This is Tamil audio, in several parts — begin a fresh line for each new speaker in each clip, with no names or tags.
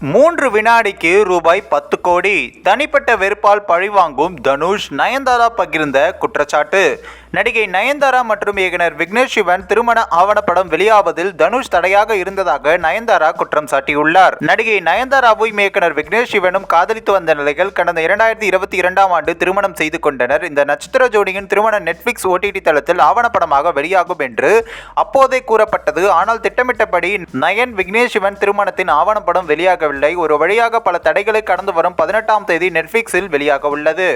மூன்று வினாடிக்கு ரூபாய் பத்து கோடி. தனிப்பட்ட வெறுப்பால் பழிவாங்கும் தனுஷ் நயன்தாரா பகிர்ந்த குற்றச்சாட்டு. நடிகை நயன்தாரா மற்றும் இயக்குனர் விக்னேஷ் சிவன் திருமண ஆவணப்படம் வெளியாவதில் தனுஷ் தடையாக இருந்ததாக நயன்தாரா குற்றம் சாட்டியுள்ளார். நடிகை நயன்தாராவும் இயக்குனர் விக்னேஷ் சிவனும் காதலித்து வந்த நிலையில் கடந்த இரண்டாயிரத்தி இருபத்தி இரண்டாம் ஆண்டு திருமணம் செய்து கொண்டனர். இந்த நட்சத்திர ஜோடியின் திருமண நெட்ஃபிளிக்ஸ் ஓடிடி தளத்தில் ஆவணப்படமாக வெளியாகும் என்று அப்போதே கூறப்பட்டது. ஆனால் திட்டமிட்டபடி நயன் விக்னேஷ் சிவன் திருமணத்தின் ஆவணப்படம் வெளியாகவில்லை. ஒரு வழியாக பல தடைகளை கடந்து வரும் பதினெட்டாம் தேதி நெட்ஃபிளிக்ஸில் வெளியாக உள்ளது.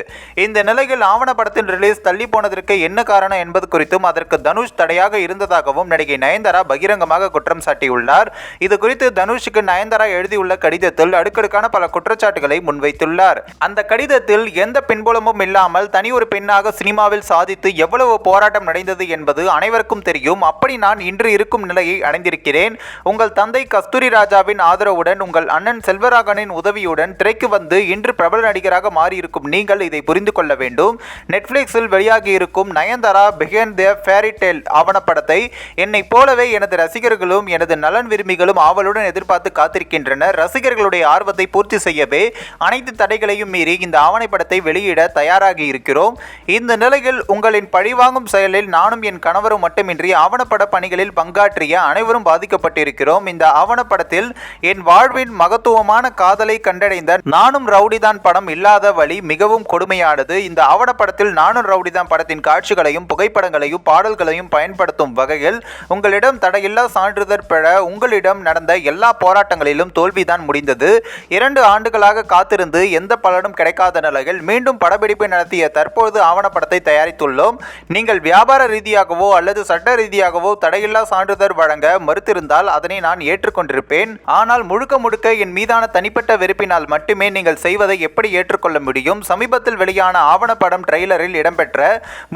இந்த நிலையில் ஆவணப்படத்தின் ரிலீஸ் தள்ளி போனதற்கு என்ன காரணம் என்பது குறித்தும் அதற்கு தனுஷ் தடையாக இருந்ததாகவும் நடிகை நயன்தாரா பகிரங்கமாக குற்றம் சாட்டியுள்ளார். இது குறித்து தனுஷுக்கு நயன்தாரா எழுதியுள்ள கடிதத்தில் அடுக்கடுக்கான பல குற்றச்சாட்டுகளை முன்வைத்துள்ளார். அந்த கடிதத்தில் எந்த பின்புலமும் இல்லாமல் தனி ஒரு பெண்ணாக சினிமாவில் சாதித்து எவ்வளவு போராட்டம் நடந்தது என்பது அனைவருக்கும் தெரியும். அப்படி நான் இன்று இருக்கும் நிலையை அடைந்திருக்கிறேன். உங்கள் தந்தை கஸ்தூரி ராஜாவின் ஆதரவுடன் உங்கள் அண்ணன் செல்வராகனின் உதவியுடன் திரைக்கு வந்து இன்று பிரபல நடிகராக மாறியிருக்கும் நீங்கள் இதை புரிந்து கொள்ள வேண்டும். நெட்ஃப்ளிக்ஸில் வெளியாகி இருக்கும் நயன்தாரா பிகேன் த ஃபேரி டேல் ஆவணப்படத்தை என்னைப் போலவே எனது ரசிகர்களும் எனது நலன் விரும்பிகளும் ஆவலுடன் எதிர்பார்த்து காத்திருக்கின்றனர். ரசிகர்களுடைய ஆர்வத்தை பூர்த்தி செய்யவே அனைத்து தடைகளையும் மீறி இந்த ஆவணப்படத்தை வெளியிட தயாராகி இருக்கிறோம். இந்த நிலையில் உங்களின் பழிவாங்கும் செயலில் நானும் என் கணவரும் மட்டுமின்றி ஆவணப்பட பணிகளில் பங்காற்றிய அனைவரும் பாதிக்கப்பட்டிருக்கிறோம். இந்த ஆவணப்படத்தில் என் வாழ்வின் மகத்துவமான காதலை கண்டடைந்த நானும் ரவுடிதான் படம் இல்லாத வழி மிகவும் கொடுமையானது. இந்த ஆவணப்படத்தில் நானும் ரவுடிதான் படத்தின் காட்சிகளையும் புகைப்படங்களையும் பாடல்களையும் பயன்படுத்தும் வகையில் உங்களிடம் தடையில்லா சான்றிதழ் பெற உங்களிடம் நடந்த எல்லா போராட்டங்களிலும் தோல்விதான் முடிந்தது. இரண்டு ஆண்டுகளாக காத்திருந்து எந்த பலனும் கிடைக்காத நிலையில் மீண்டும் படப்பிடிப்பு நடத்திய தற்போது ஆவணப்படத்தை தயாரித்துள்ளோம். நீங்கள் வியாபார ரீதியாகவோ அல்லது சட்ட ரீதியாகவோ தடையில்லா சான்றிதழ் வழங்க மறுத்திருந்தால் அதனை நான் ஏற்றுக்கொண்டிருப்பேன். ஆனால் முழுக்க முழுக்க என் மீதான தனிப்பட்ட வெறுப்பினால் மட்டுமே நீங்கள் செய்வதை எப்படி ஏற்றுக்கொள்ள முடியும்? சமீபத்தில் வெளியான ஆவணப்படம் ட்ரெய்லரில் இடம்பெற்ற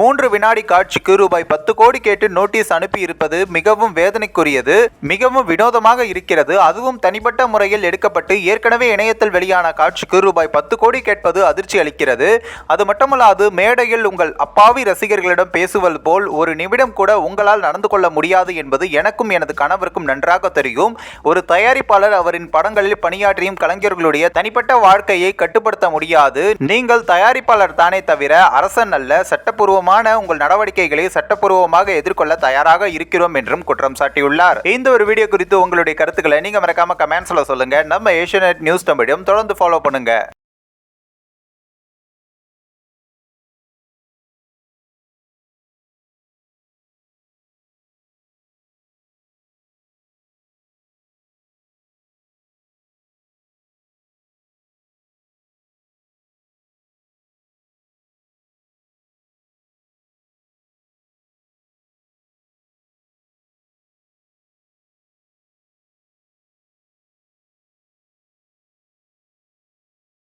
மூன்று வினாடி காட்சிக்கு ரூபாய் பத்து கோடி கேட்டு நோட்டீஸ் அனுப்பி இருப்பது மிகவும் வேதனைக்குரியது மிகவும் வினோதமாக இருக்கிறது. அதுவும் தனிப்பட்ட முறையில் எடுக்கப்பட்டு ஏற்கனவே இணையத்தில் வெளியான காட்சிக்கு ரூபாய் பத்து கோடி கேட்பது அதிர்ச்சி அளிக்கிறது. அது மட்டுமல்லாது மேடையில் உங்கள் அப்பாவி ரசிகர்களிடம் பேசுவது போல் ஒரு நிமிடம் கூட உங்களால் நடந்து கொள்ள முடியாது என்பது எனக்கும் எனது கணவருக்கும் நன்றாக தெரியும். ஒரு தயாரிப்பாளர் அவரின் படங்களில் பணியாற்றியும் கலைஞர்களுடைய தனிப்பட்ட வாழ்க்கையை கட்டுப்படுத்த முடியாது. நீங்கள் தயாரிப்பாளர் தானே தவிர அரசன் அல்ல. சட்டப்பூர்வமான உங்கள் நடவடிக்கைகளை சட்டப்பூர்வமாக எதிர்கொள்ள தயாராக இருக்கிறோம் என்றும் குற்றம் சாட்டியுள்ளார். இந்த ஒரு வீடியோ குறித்து உங்களுடைய கருத்துக்களை நீங்க மறக்காம கமெண்ட்ஸ்ல சொல்லுங்க. நம்ம ஏஷியநெட் நியூஸ் தமிழும் தொடர்ந்து ஃபாலோ பண்ணுங்க.